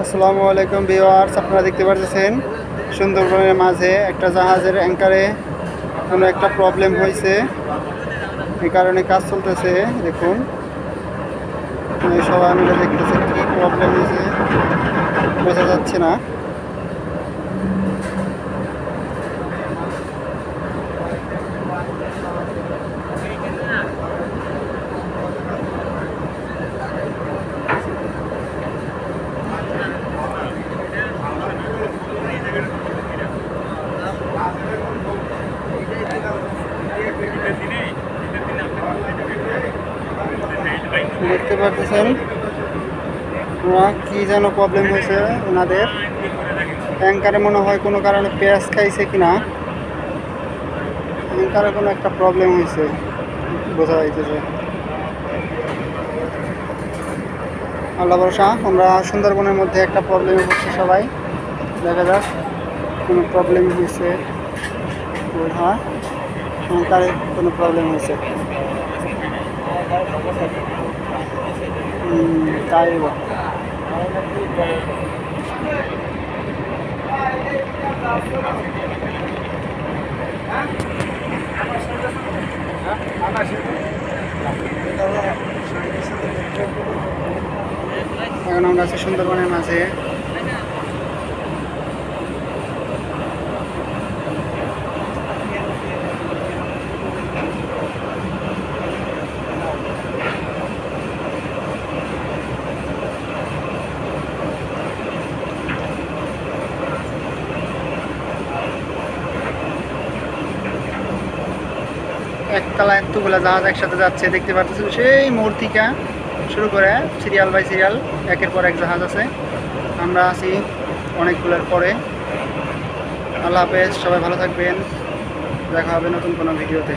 আসসালামু আলাইকুম বিওয়ার্স আপনারা দেখতে পাচ্ছেন সুন্দরবনের মাঝে একটা জাহাজের অ্যাঙ্কারে কোনো একটা প্রবলেম হয়েছে। এই কারণে কাজ চলতেছে, দেখুন। সবাই মিলে দেখতেছে কী প্রবলেম হয়েছে, বোঝা যাচ্ছে না। দেখতে পাচ্ছেন ওরা কি যেন প্রবলেম হয়েছে ওনাদের? ট্যাঙ্কারে মনে হয় কোনো কারণে পেঁয়াজ খাইছে কিনা? ট্যাঙ্কারে কোনো একটা প্রবলেম হয়েছে, বোঝা যাইতেছে। আল্লাহ ভরসা, আমরা সুন্দরবনের মধ্যে একটা প্রবলেমে পড়ছি সবাই। দেখা যাক কোনো প্রবলেম হয়েছে। হ্যাঁ। ট্যাঙ্কারে কোনো প্রবলেম হয়েছে। তাই। এখন আমরা আছি সুন্দরবনের মাঝে। একতলা এতগুলো জাহাজ একসাথে যাচ্ছে, দেখতে পাচ্ছি সেই মূর্তিকা শুরু করে সিরিয়াল বাই সিরিয়াল, একের পর এক জাহাজ আছে। আমরা আছি অনেকগুলোর পরে। আল্লাহ হাফেজ, সবাই ভালো থাকবেন। দেখা হবে নতুন কোনো ভিডিওতে।